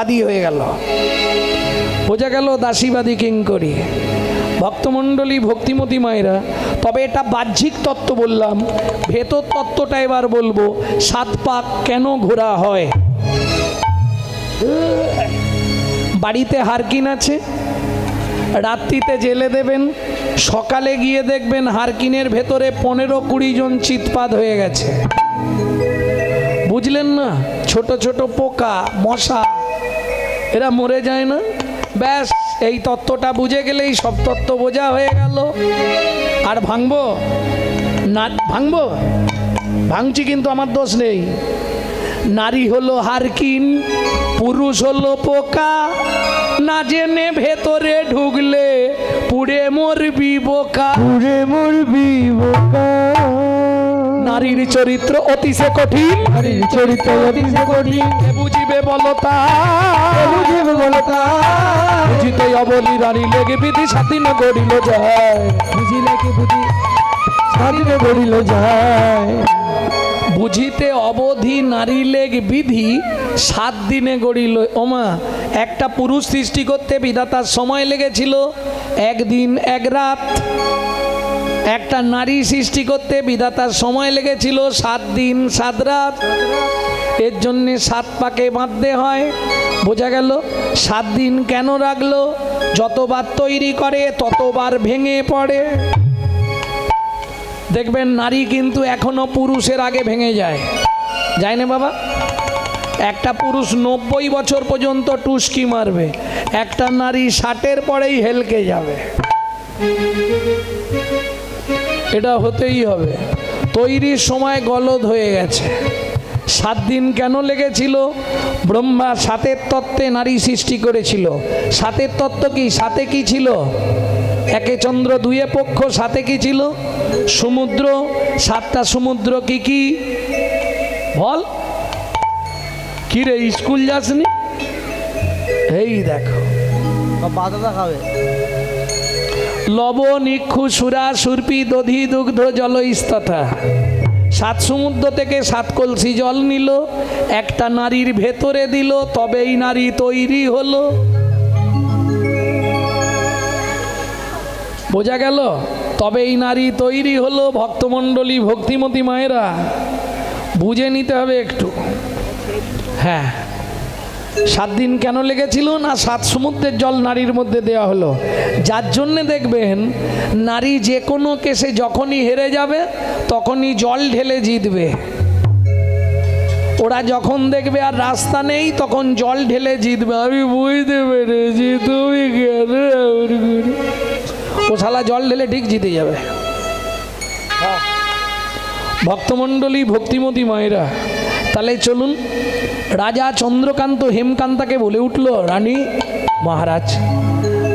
আদি হয়ে গেল। বোঝা গেল দাসীবাদী কিং করি ভক্তমণ্ডলী, ভক্তিমতী মায়েরা, তবে এটা বাহ্যিক তত্ত্ব বললাম। ভেতর তত্ত্বটা এবার বলব, সাত পাক কেন ঘোরা হয়? বাড়িতে হারকিন আছে, রাত্রিতে জেলে দেবেন, সকালে গিয়ে দেখবেন হারকিনের ভেতরে পনেরো কুড়ি জন চিৎপাত হয়ে গেছে। বুঝলেন না? ছোট ছোট পোকা, মশা এরা মরে যায় না। ব্যাস, এই তত্ত্বটা বুঝে গেলেই সব তত্ত্ব বোঝা হয়ে গেল। আর ভাঙবো? না, ভাঙবো? ভাঙছি কিন্তু আমার দোষ নেই। নারী হলো হারকিন, পুরুষ হলো পোকা। না জেনে ভেতরে ঢুকলে পুড়ে মরবি বোকা। নারীর চরিত্র অতিশে কঠিন। নারীর চরিত্র অতিশে কঠিন। বুঝিবে বলতা? বুঝিবে বলতা? বুঝিতে অবলি রানী লেগে বিধি স্বাধীন গড়িল যায়। বুঝিলে কি বুঝি স্বাধীনে গড়িল যায়। বুঝিতে অবধি নারী লেগ বিধি সাত দিনে গড়িল। ওমা একটা পুরুষ সৃষ্টি করতে বিধাতার সময় লেগেছিল। একদিন এক রাত। একটা নারী সৃষ্টি করতে বিধাতার সময় লেগেছিল সাত দিন, সাত রাত। এর জন্যে সাত পাকে বাঁধতে হয়। বোঝা গেল, সাত দিন কেন রাখল? যতবার তৈরি করে, ততবার ভেঙে পড়ে। দেখবেন, নারী কিন্তু এখনও পুরুষের আগে ভেঙে যায়। যায় না বাবা? একটা পুরুষ নব্বই বছর পর্যন্ত টুস্কি মারবে। একটা নারী ষাটের পরেই হেলকে যাবে। এটা হতেই হবে। তৈরির সময় গলদ হয়ে গেছে। সাত দিন কেন লেগেছিল? ব্রহ্মা সাতের তত্ত্বে নারী সৃষ্টি করেছিল। সাতের তত্ত্ব কি? সাথে কি ছিল? একে চন্দ্র, দুয়ে পক্ষ সাথে কি ছিল? সমুদ্র। সাতটা সমুদ্র কি কি? বল। কি রে স্কুল যাসনি? এই দেখো। বাদাদা খাবে। লবণ ইক্ষু সুরা, সুরপি, দধি, দুগ্ধ জল ইস্তথা সাত সমুদ্র থেকে সাত কলসি জল নিল, একটা নারীর ভেতরে দিল, তবেই নারী তৈরি হলো। বোঝা গেল তবে এই নারী তৈরি হলো, ভক্তমণ্ডলী, ভক্তিমতী মায়েরা। বুঝে নিতে হবে একটু। হ্যাঁ। সাত দিন কেন লেগেছিল না সাত সমুদ্রের জল নারীর মধ্যে দেওয়া হলো? যার জন্যে দেখবেন, নারী যে কোনো কেসে যখনই হেরে যাবে, তখনই জল ঢেলে জিতবে। ওরা যখন দেখবে আর রাস্তা নেই, তখন জল ঢেলে জিতবে। আমি বুঝতে পেরেছি, তুমি ও শালা জল ঢেলে ঠিক জিতে যাবে। ভক্তমণ্ডলী, ভক্তিমতী মায়েরা তাহলে চলুন, রাজা চন্দ্রকান্ত হেমকান্তাকে বলে উঠল, রানী মহারাজ,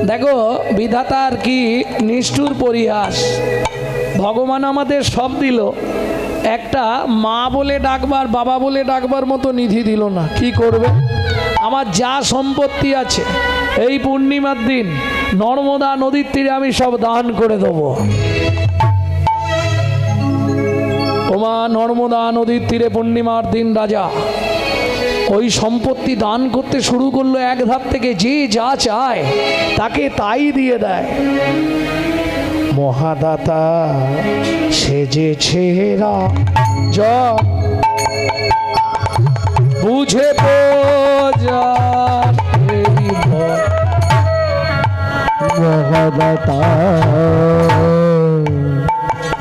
দেখো, বিধাতার কি নিষ্ঠুর পরিহাস। ভগবান আমাদের সব দিল। একটা মা বলে ডাকবার, বাবা বলে ডাকবার মতো নিধি দিল না। কি করবে? আমার যা সম্পত্তি আছে, এই পূর্ণিমার দিন নর্মদা নদীর তীরে আমি সব দান করে দেবো। ওমা নর্মদা নদীর তীরে পূর্ণিমার দিন রাজা। ওই সম্পত্তি দান করতে শুরু করল এক ধাপ থেকে যে যা চায়, তাকে তাই দিয়ে দেয়। মহাদাতা সেজেছে জ বুঝে পূজার এই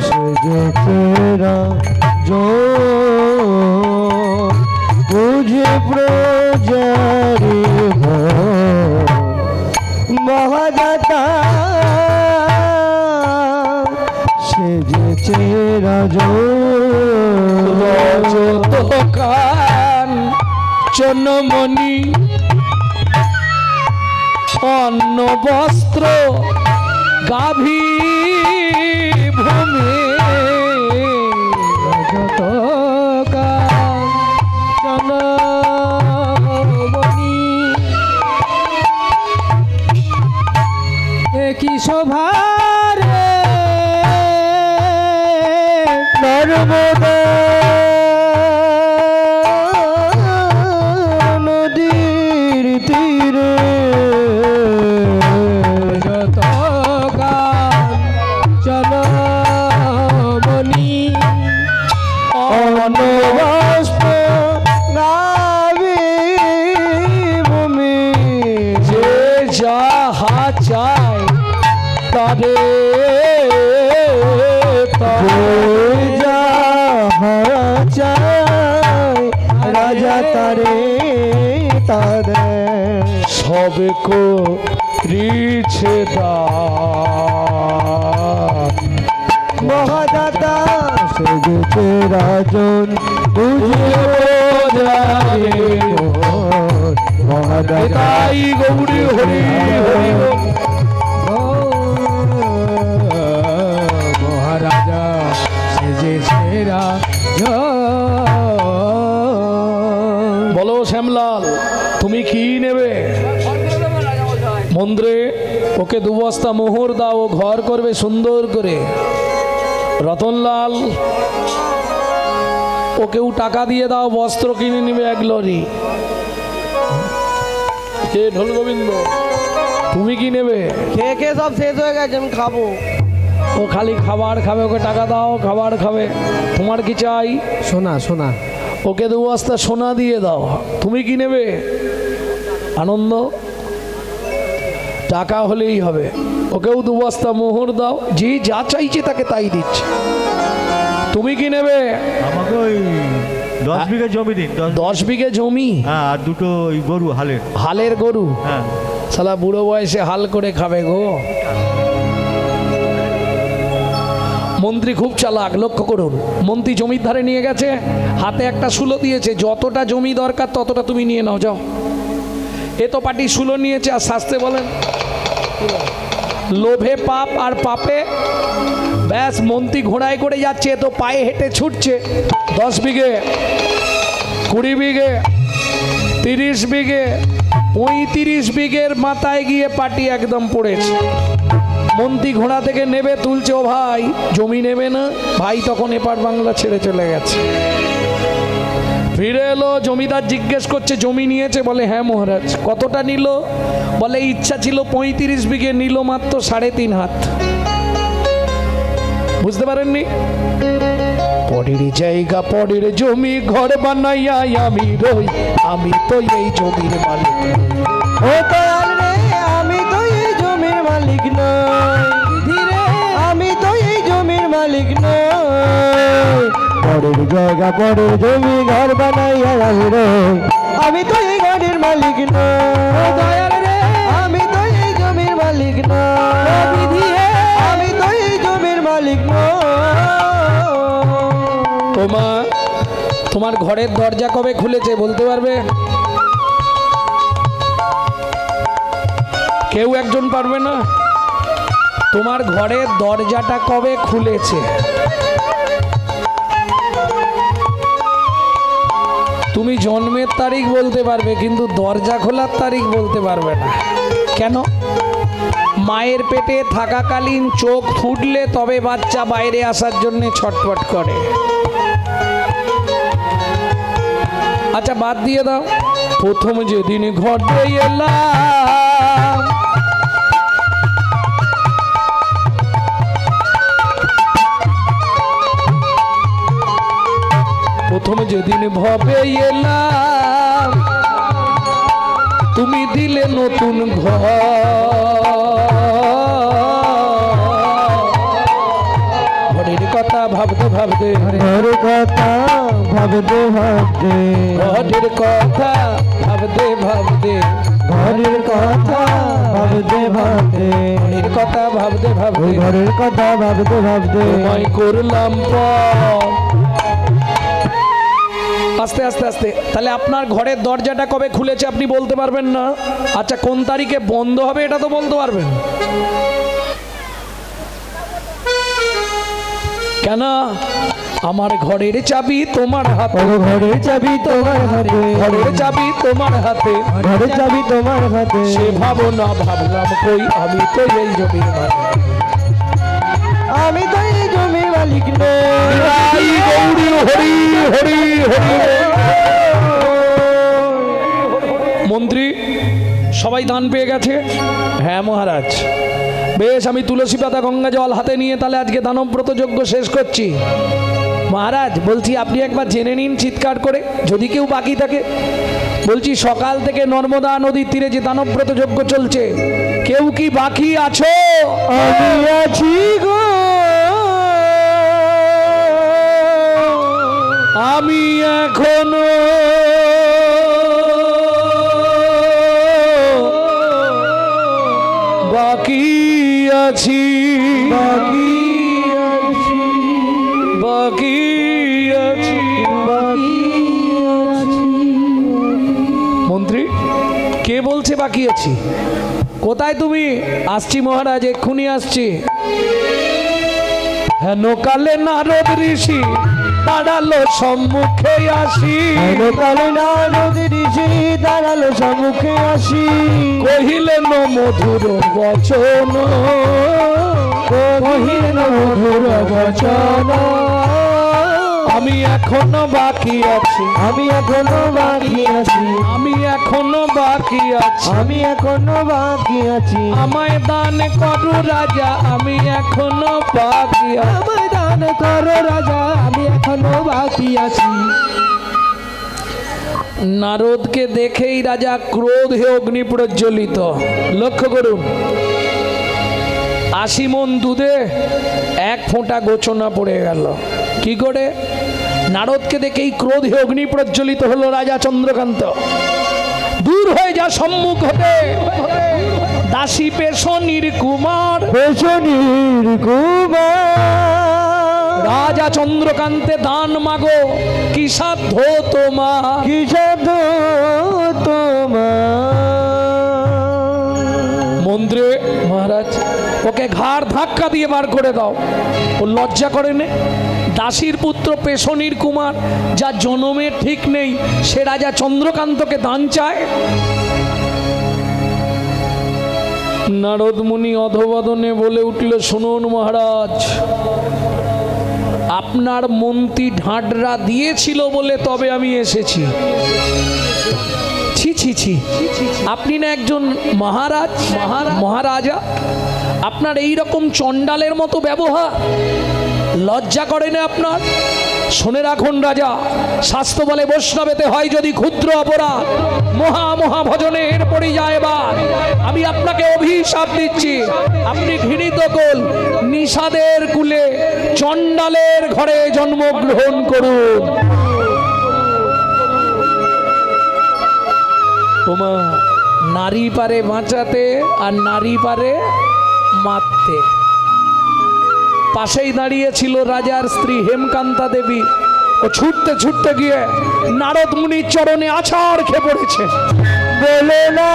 সে যে তেরা জো তুঝে প্রজারি মহাদাতা সে যে তেরা জো কান চন্নমণি অন্ন বস্ত্র গাভী শোভার নর্মদা। করিছে মহাদাতা সেজেছে রাজন বুঝে বোঝারে মোর। মহাদাতা তাই গৌরী হরি হরি। মহারাজা সেজেছে রাজন মন্দ্রে ওকে দু বস্তা মোহর দাও ও ঘর করবে সুন্দর করে। রতনলাল ওকেও টাকা দিয়ে দাও বস্ত্র কিনে নেবে এক লরি। কে ঢোল গোবিন্দ। তুমি কি নেবে? খেয়ে খেয়ে সব শেষ হয়ে গেছে আমি খাব। ও খালি খাবার খাবে ওকে টাকা দাও খাবার খাবে। তোমার কি চাই? সোনা সোনা। ওকে দু বস্তা সোনা দিয়ে দাও। তুমি কি নেবে? আনন্দ? টাকা হলেই হবে। ওকেও দু বস্তা মোহর দাও যে যা চাইছে তাকে তাই দিচ্ছে। তুমি কি নেবে? আমাকে ওই দশ বিঘা জমি দিন দশ দশ বিঘে জমি? হ্যাঁ আর দুটো ওই গরু হালের। হালের গরু? হ্যাঁ। সালা বুড়ো বয়সে হাল করে খাবে গো। মন্ত্রী খুব চালাক লক্ষ্য করুন। মন্ত্রী জমির ধারে নিয়ে গেছে হাতে একটা সুলো দিয়েছে যতটা জমি দরকার ততটা তুমি নিয়ে নাও যাও। এ তো পার্টি সুলো নিয়েছে আর শাস্তে বলেন। লোভে পাপ আর পাপে। ব্যাস, মন্ত্রী ঘোড়ায় করে যাচ্ছে, তো পায়ে হেঁটে ছুটছে। দশ বিঘে, কুড়ি বিঘে, তিরিশ বিঘে, পঁয়ত্রিশ বিঘের মাথায় গিয়ে পাটি একদম পড়েছে। মন্ত্রী ঘোড়া থেকে নেবে, তুলছে, ও ভাই, জমি নেবে না। ভাই তখন এপার বাংলা ছেড়ে চলে গেছে। ফিরে এলো জমিদার জিজ্ঞেস করছে জমি নিয়েছে? বলে হ্যাঁ মহারাজ। কতটা নিল? বলে ইচ্ছা ছিল পঁয়ত্রিশ বিঘে নিল মাত্র সাড়ে তিন হাত। বুঝতে পারেননি? পরের জায়গা পরের জমি ঘর বানাইয়া আমি রই আমি তো এই জমির মালিক ও দয়াল রে আমি তো এই জমির মালিক নই। আমি তো এই জমির মালিক নই। পরের জায়গা পরের জমি ঘর বানাইয়া আমি আমি তো এই ঘরের মালিক রে। আমি তো এই জমির মালিক নই আমি তো এই জমির মালিক তোমা তোমার ঘরের দরজা কবে খুলেছে বলতে পারবে? কেউ একজন পারবে না? তোমার ঘরের দরজাটা কবে খুলেছে? তুমি জন্মের তারিখ বলতে পারবে, কিন্তু দরজা খোলার তারিখ বলতে পারবে না। কেন? মায়ের পেটে থাকাকালীন চোখ ফুটলে তবে বাচ্চা বাইরে আসার জন্য ছটফট করে। আচ্ছা বাদ দিয়ে দাও। প্রথম যেদিন ঘটে এলাম প্রথম যেদিন ভবে এলাম তুমি দিলে নতুন ঘর। ঘরের কথা ভাবতে ভাবতে ঘর কথা ভাবতে ভাবতে ঘরের কথা ভাবতে ভাবতে ঘরের কথা ভাবতে ভাবতে ঘরের কথা ভাবতে ভাবতে ঘরের কথা ভাবতে ভাবতে। তোমায় করলাম পর আস্তে আস্তে আস্তে। তাহলে আপনার ঘরের দরজাটা কবে খুলেছে আপনি বলতে পারবেন না? আচ্ছা কোন তারিখে বন্ধ হবে এটা তো বলতে পারবেন। কেন? আমার ঘরের চাবি তোমার হাতে। ঘরের চাবি তোমার হাতে। ঘরের চাবি তোমার হাতে। ঘরের চাবি তোমার হাতে। সে ভাবো না ভাবলাম কই? আমি তো এই জমির মালিক। আমি তো এই জমির মালিক নই গৌরী হরি হরি হরি। মন্ত্রী সবাই দান পেয়ে গেছে? হ্যাঁ মহারাজ। বেশ আমি তুলসী পাতা গঙ্গা জল হাতে নিয়ে তাহলে আজকে দানব্রত যজ্ঞ শেষ করছি। মহারাজ বলছি আপনি একবার জেনে নিন চিৎকার করে যদি কেউ বাকি থাকে। বলছি সকাল থেকে নর্মদা নদীর তীরে যে দানব্রত যজ্ঞ চলছে কেউ কি বাকি আছো? আমি আছি গো। আমি এখনও বাকি আছি। বাকি আছি। বাকি আছি। বাকি মন্ত্রী কে বলছে বাকি আছি? কোথায় তুমি? আসছি মহারাজ এক্ষুনি আসছি। হেন কালে নারদ ঋষি। দাঁড়াল সম্মুখে আসি। কালে না নদী ঋষি দাঁড়াল সম্মুখে আসি। কহিলেন মধুর বচন কহিলেন মধুর বচন আমি এখনও বাকি আছি। আমি এখনও বাকি আছি। আমি এখনও বাকি আছি। আমি এখনও বাকি আছি। আমায় দান করু রাজা আমি এখনও বাকি আছি। আমায় দান করো আছি। নারদকে দেখেই রাজা ক্রোধে অগ্নি প্রজ্বলিত। লক্ষ্য করুন। আশি মন দুধে এক ফোঁটা গোচনা পড়ে গেল। কি করে? নারদকে দেখেই ক্রোধে অগ্নি প্রজ্বলিত হলো রাজা চন্দ্রকান্ত। দূর হয়ে যা সম্মুখ হতে। দাসী পেশনির কুমার। পেছনির কুমার। রাজা চন্দ্রকান্তে দান মাগো। কি সাধ্য তোমার? কি সাধু তোমার? মন্ত্রে মহারাজ ওকে ঘাড় ধাক্কা দিয়ে বার করে দাও। ও লজ্জা করে নে দাসীর পুত্র পেশনির কুমার যা জনমের ঠিক নেই সে রাজা চন্দ্রকান্তকে দান চায়। নারদ মুনি অধবাদনে বলে উঠল শুনুন মহারাজ আপনার মন্ত্রী ঢাঁটরা দিয়েছিল বলে তবে আমি এসেছি। ছি ছি ছি। আপনি না একজন মহারাজ, মহারাজা আপনার এই রকম চণ্ডালের মতো ব্যবহার? লজ্জা করে না আপনার? শুনে রাখুন রাজা স্বাস্থ্য বলে বৈষ্ণবেতে হয় যদি ক্ষুদ্র অপরাধ, মহা মহা ভজনের পরিযায় এবার। আমি আপনাকে অভিশাপ দিচ্ছি। আপনি ঘৃণিত কোল, নিষাদের কুলে, চণ্ডালের ঘরে জন্মগ্রহণ করুন। ওমা, নারী পারে বাঁচাতে আর নারী পারে মারতে। পাশেই দাঁড়িয়ে ছিল রাজার স্ত্রী হেমকান্তা দেবী। ও ছুটতে ছুটতে গিয়ে নারদ মুনির চরণে আছাড় খেয়ে পড়েছে। বলে না।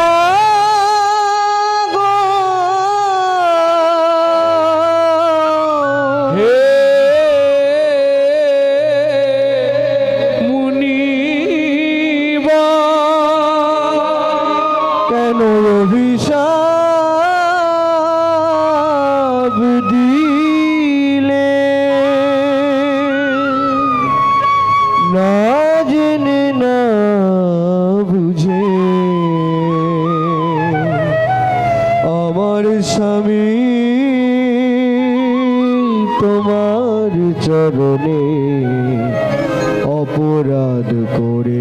তোমার চরণে অপরাধ করেছে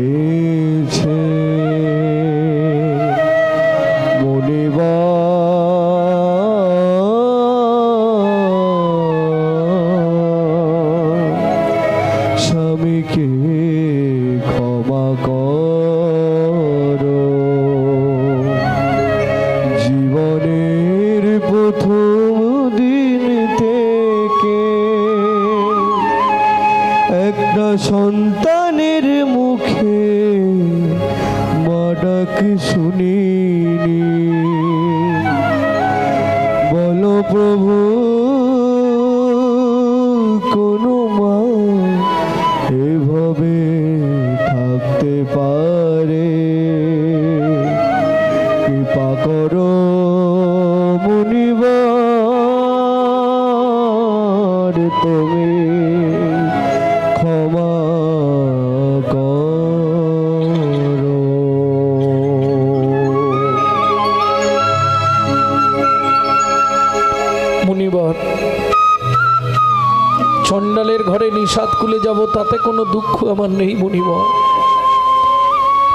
চণ্ডালের ঘরে নিষাদ কুলে যাব, তাতে কোনো দুঃখ আমার নেই মুনিবর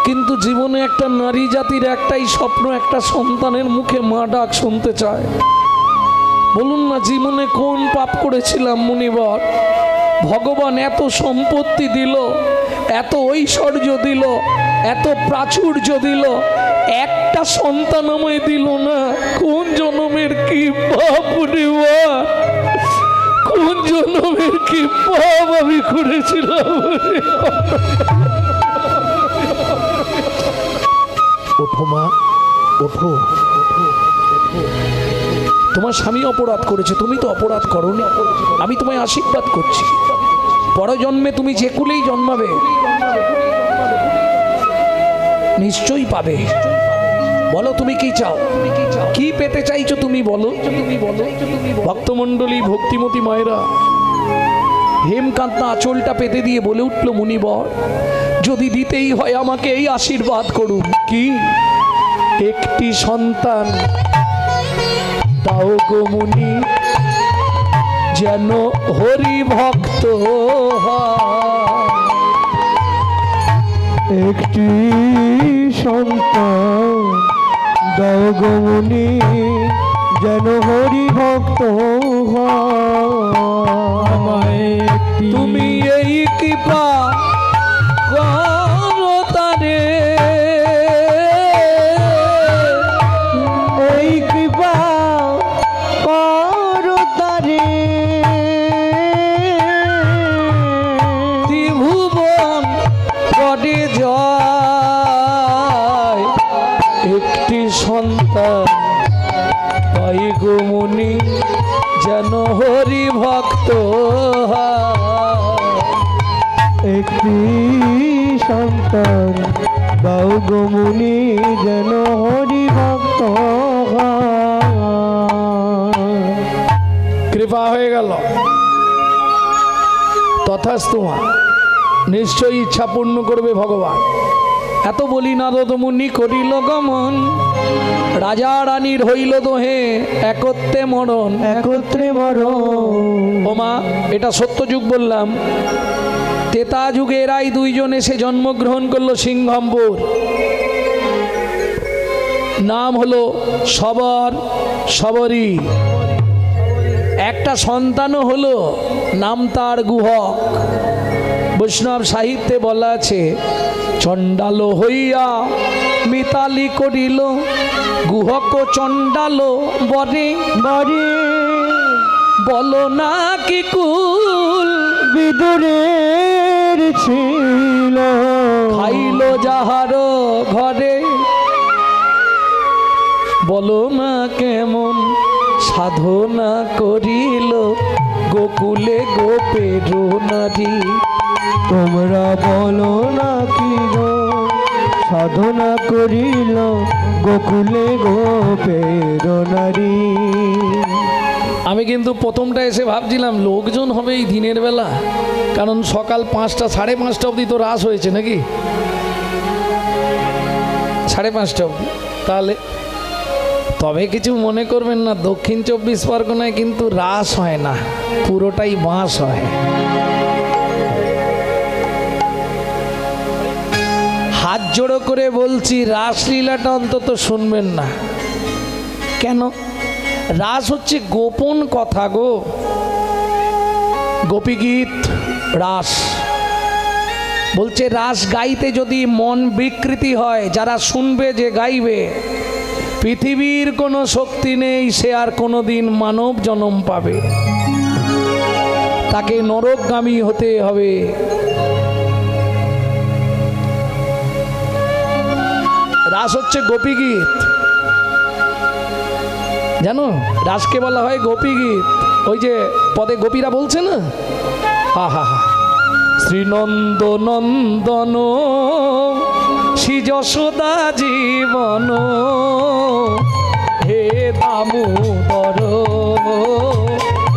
কিন্তু জীবনে একটা নারী জাতির একটাই স্বপ্ন, একটা সন্তানের মুখে মা ডাক শুনতে চায়। বলুন না, জীবনে কোন পাপ করেছিলাম মুনিবর ভগবান এত সম্পত্তি দিল, এত ঐশ্বর্য দিল, এত প্রাচুর্য দিল, একটা সন্তান আমায় দিল না। কোন জনমের কি পাপ মুনিবর জনমের কি পাপ আমি করেছিলাম ওঠো মা, ওঠো। তোমার স্বামী অপরাধ করেছে, তুমি তো অপরাধ করনি। আমি তোমায় আশীর্বাদ করছি। পরজন্মে তুমি যে কুলেই জন্মাবে, নিশ্চয়ই পাবে। বলো তুমি কি চাও? কি পেতে চাইছো তুমি বলো তুমি বলো? ভক্তমণ্ডলী, ভক্তিমতী মায়েরা হেমকান্তা আঁচলটা পেতে দিয়ে বলে উঠল, মুনিবর, যদি দিতেই হয় আমাকে এই আশীর্বাদ করুন। কি? একটি সন্তান। দাও গো মুনি, যেন হরি ভক্ত একটি সন্তান, দাও গমনি যেন হরি ভক্ত তুমি এই কৃপা যেন হরি ভক্ত। একটি সন্তান দাও গমনি যেন হরি ভক্ত কৃপা হয়ে গেল। তথাস্তু মা, নিশ্চয়ই ইচ্ছা পূর্ণ করবে ভগবান। এত বলি নারদ মুনি করিল গমন। রাজা রানীর হইল দোহে একত্রে মরণ। একত্রে মরণ। ও মা এটা সত্যযুগ বললাম। তেতা যুগে এরাই দুইজন এসে জন্মগ্রহণ করল সিংহম্পুর নাম হলো সবর সবরী। একটা সন্তানও হলো নাম তার গুহক। বৈষ্ণব সাহিত্যে বলা আছে চণ্ডাল হইয়া মিতালি করিল গুহক চণ্ডাল বরে। বাড়ি বলো না কি কুল? বিদুরের ছিল। খাইল যাহার ঘরে। বলো না কেমন সাধনা করিল গোকুলে গোপের নারী। তোমরা বলো না কি গো? সাধনা করিল গোকুলে গোপের নারী আমি কিন্তু প্রথমটা এসে ভাবছিলাম, লোকজন হবে এই দিনের বেলা? কারণ সকাল পাঁচটা, সাড়ে পাঁচটা অবধি তো রাস হয়েছে নাকি? সাড়ে পাঁচটা অবধি। তাহলে তবে কিছু মনে করবেন না, দক্ষিণ চব্বিশ পরগনায় কিন্তু রাস হয় না, পুরোটাই বাঁশ হয়। জোড়ো করে বলছি রাসলীলাটা অন্তত শুনবেন না। কেন? রাস হচ্ছে গোপন কথা গো। গোপীগীত? রাস। বলছে রাস গাইতে যদি মন বিকৃতি হয় যারা শুনবে যে গাইবে পৃথিবীর কোনো শক্তি নেই সে আর কোনো দিন মানব জন্ম পাবে। তাকে নরকগামী হতে হবে। রাস হচ্ছে গোপী গীত। জানো? রাসকে বলা হয় গোপী গীত। ওই যে পদে গোপীরা বলছে না? হা হা হা। শ্রীনন্দ নন্দন শ্রী যশোদা জীবন। হে দামোদর,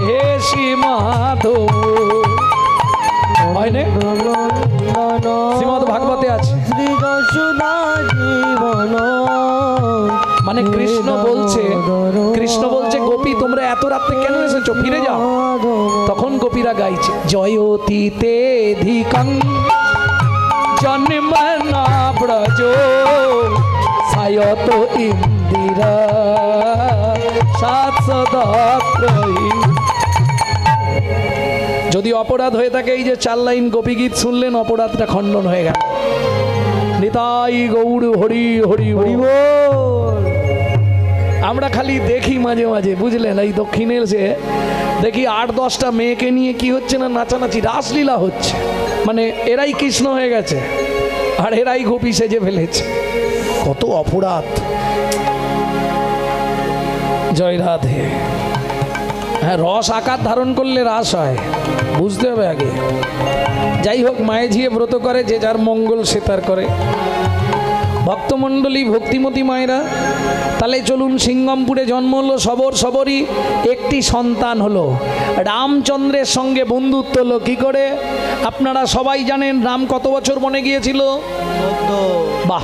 হে শ্রী মাধব হয় না? শ্রীমদ ভাগবতে আছে। মানে কৃষ্ণ বলছে কৃষ্ণ বলছে গোপী তোমরা এত রাত্রে কেন এসেছ? ফিরে যাও। তখন গোপীরা গাইছে জয়তীতে ধিকং জন্ম না ব্রজ সায়ত ইন্দিরা সাত যদি অপরাধ হয়ে থাকে এই যে চার লাইন গোপীগীত শুনলেন অপরাধটা খণ্ডন হয়ে গেল। নিতাই গৌর হরি হরি হরি আমরা খালি দেখি মাঝে মাঝে বুঝলেন এই দক্ষিণে এসে দেখি আট দশটা মেয়েকে নিয়ে কি হচ্ছে না নাচানাচি? রাসলীলা হচ্ছে। মানে এরাই কৃষ্ণ হয়ে গেছে আর এরাই গোপী সেজে ফেলেছে। কত অপরাধ। জয় রাধে। হ্যাঁ রস আকার ধারণ করলে রাস হয়। বুঝতে হবে আগে। যাই হোক মায়ে ঝিয়ে ব্রত করে, যে যার মঙ্গল সে তার করে। ভক্তমণ্ডলী, ভক্তিমতী মায়েরা, তাহলে চলুন সিঙ্গমপুরে জন্ম হলো সবর সবরই। একটি সন্তান হলো। রামচন্দ্রের সঙ্গে বন্ধুত্ব হলো কী করে? আপনারা সবাই জানেন রাম কত বছর বনে গিয়েছিল? বাহ!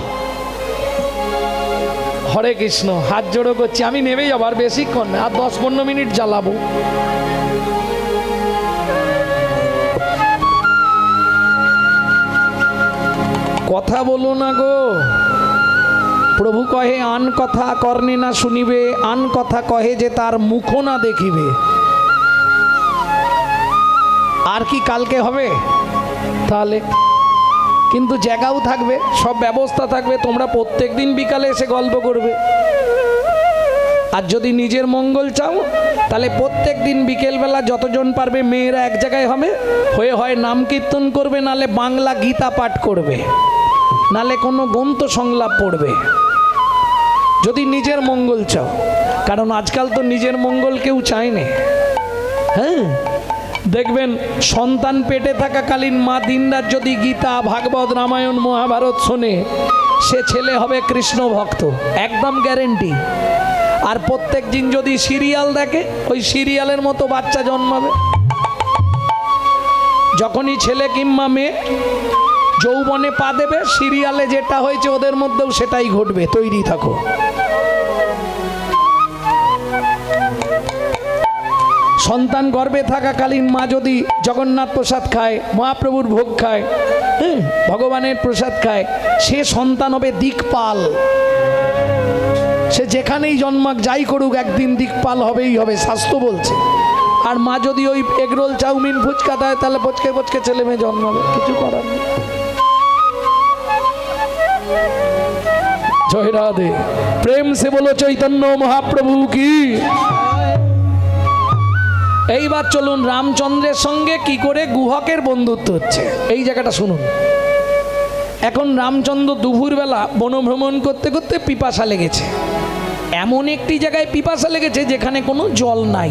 হরে কৃষ্ণ, হাত জোড়ো করছি। আমি নেমে যাব আর বেশিক্ষণ, আর দশ পনেরো মিনিট জ্বালাবো। কথা বলো না গো। প্রভু কহে, আন কথা কর্ণে না শুনিবে, আন কথা কহে যে তার মুখ না দেখিবে। আর কি কালকে হবে? তাহলে কিন্তু জায়গাও থাকবে, সব ব্যবস্থা থাকবে, তোমরা প্রত্যেক দিন বিকালে এসে গল্প করবে। আর যদি নিজের মঙ্গল চাও, তাহলে প্রত্যেক দিন বিকেলবেলা যতজন পারবে মেয়েরা এক জায়গায় হবে, হয়ে হয় নাম কীর্তন করবে, নালে বাংলা গীতা পাঠ করবে। নালে কোনো গ্রন্থ সংলাপ পড়বে। যদি নিজের মঙ্গল চাও, কারণ আজকাল তো নিজের মঙ্গল কেউ চায় না হ্যাঁ দেখবেন সন্তান পেটে থাকাকালীন মা দিনরাত যদি গীতা, ভাগবত, রামায়ণ, মহাভারত শোনে, সে ছেলে হবে কৃষ্ণ ভক্ত, একদম গ্যারেন্টি আর প্রত্যেক দিন যদি সিরিয়াল দেখে, ওই সিরিয়ালের মতো বাচ্চা জন্মাবে। যখনই ছেলে কিংবা মেয়ে যৌবনে পা দেবে, সিরিয়ালে যেটা হয়েছে ওদের মধ্যেও সেটাই ঘটবে। তৈরি থাকো। সন্তান গর্ভে থাকাকালীন মা যদি জগন্নাথ প্রসাদ খায়, মহাপ্রভুর ভোগ খায় হ্যাঁ ভগবানের প্রসাদ খায়, সে সন্তান হবে দিকপাল। সে যেখানেই জন্মাক, যাই করুক, একদিন দিকপাল হবেই হবে স্বাস্থ্য বলছে। আর মা যদি ওই এগরোল, চাউমিন, ফুচকা দেয়, তাহলে পচকে পচকে ছেলে মেয়ে জন্মাবে। কিছু করার নেই। জয় রাধে। প্রেম সে বলো চৈতন্য মহাপ্রভু কি? এইবার চলুন রামচন্দ্রের সঙ্গে কি করে গুহকের বন্ধুত্ব হচ্ছে? এই জায়গাটা শুনুন। এখন রামচন্দ্র দুপুরবেলা বনভ্রমণ করতে করতে পিপাসা লেগেছে। এমন একটি জায়গায় পিপাসা লেগেছে যেখানে কোনো জল নাই।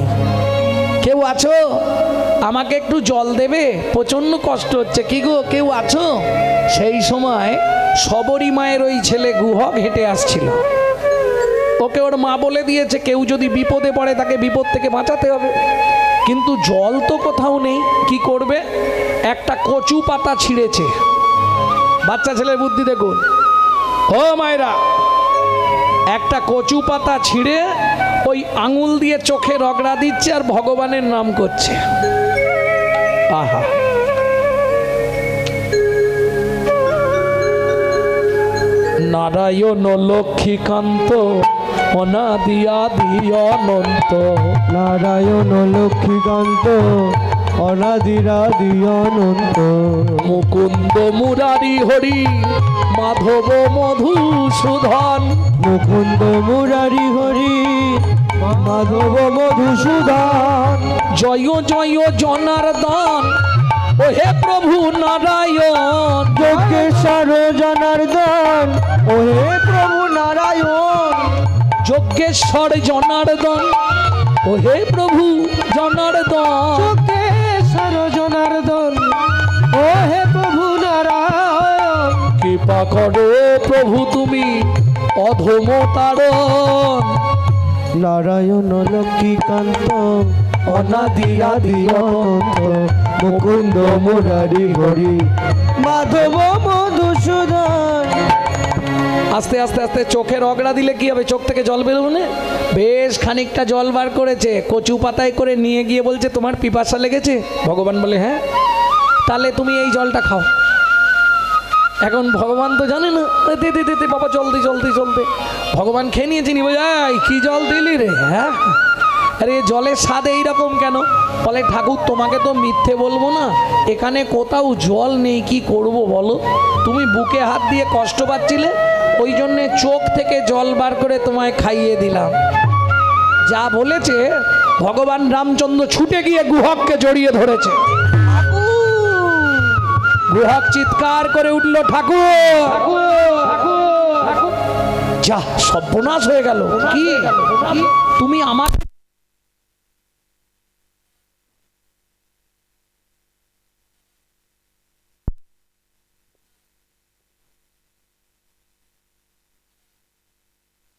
কেউ আছো? আমাকে একটু জল দেবে? প্রচণ্ড কষ্ট হচ্ছে। কি গো, কেউ আছো? সেই সময় সবরী মায়ের ওই ছেলে গুহক হেঁটে আসছিল। ওকে ওর মা বলে দিয়েছে, কেউ যদি বিপদে পড়ে তাকে বিপদ থেকে বাঁচাতে হবে। কিন্তু জল তো কোথাও নেই, কি করবে? একটা কচু পাতা ছিঁড়েছে। বাচ্চা ছেলের বুদ্ধি দেখুন। ও মায়েরা, একটা কচু পাতা ছিঁড়ে ওই আঙুল দিয়ে চোখে রগড়া দিচ্ছে আর ভগবানের নাম করছে। আহা। নারায়ণ লক্ষ্মীকান্ত অনাদি আদি অনন্ত নারায়ণ লক্ষ্মীকান্ত অনাদিরাদি অনন্ত মুকুন্দ মুরারি হরি মাধব মধুসূদন। মুকুন্দ মুরারি হরি মাধব মধুসূদন। জয় জয় জনার্দন ও হে নারায়ণ যজ্ঞেশ্বর জনার্দন ও হে প্রভু নারায়ণ যজ্ঞেশ্বর জনার্দন ও হে প্রভু জনার্দন যজ্ঞেশ্বর জনার্দন ও হে প্রভু নারায়ণ। কৃপা করো প্রভু তুমি অধম তারণ নারায়ণ লক্ষ্মীকান্ত অনাদি আদি মুকুন্দ মুরারি হরি, মাধব মধুসূদন। আস্তে আস্তে আস্তে, চোখের অগড়া দিলে কি হবে? চোখ থেকে জল বেরোবে বেশ খানিকটা জল বার করেছে, কচু পাতায় করে নিয়ে গিয়ে বলছে, তোমার পিপাসা লেগেছে? ভগবান বলে হ্যাঁ। তাহলে তুমি এই জলটা খাও। এখন ভগবান তো জানে না। দে দে দে দে, বাবা, জলদি জলদি জলদি। ভগবান খেয়ে নিয়েছে নি বোঝাই কি জল দিলি রে হ্যাঁ? আরে জলের স্বাদ এইরকম কেন? বলে ঠাকুর তোমাকে তো মিথ্যে বলব না। এখানে কোথাও জল নেই কি করব বলো? তুমি বুকে হাত দিয়ে কষ্ট পাচ্ছিলে ওই জন্যে চোখ থেকে জল বার করে তোমায় খাইয়ে দিলাম। যা বলেছে ভগবান রামচন্দ্র ছুটে গিয়ে গুহককে জড়িয়ে ধরেছে। গুহক চিৎকার করে উঠল ঠাকুর! যা সর্বনাশ হয়ে গেল। কি? তুমি আমাকে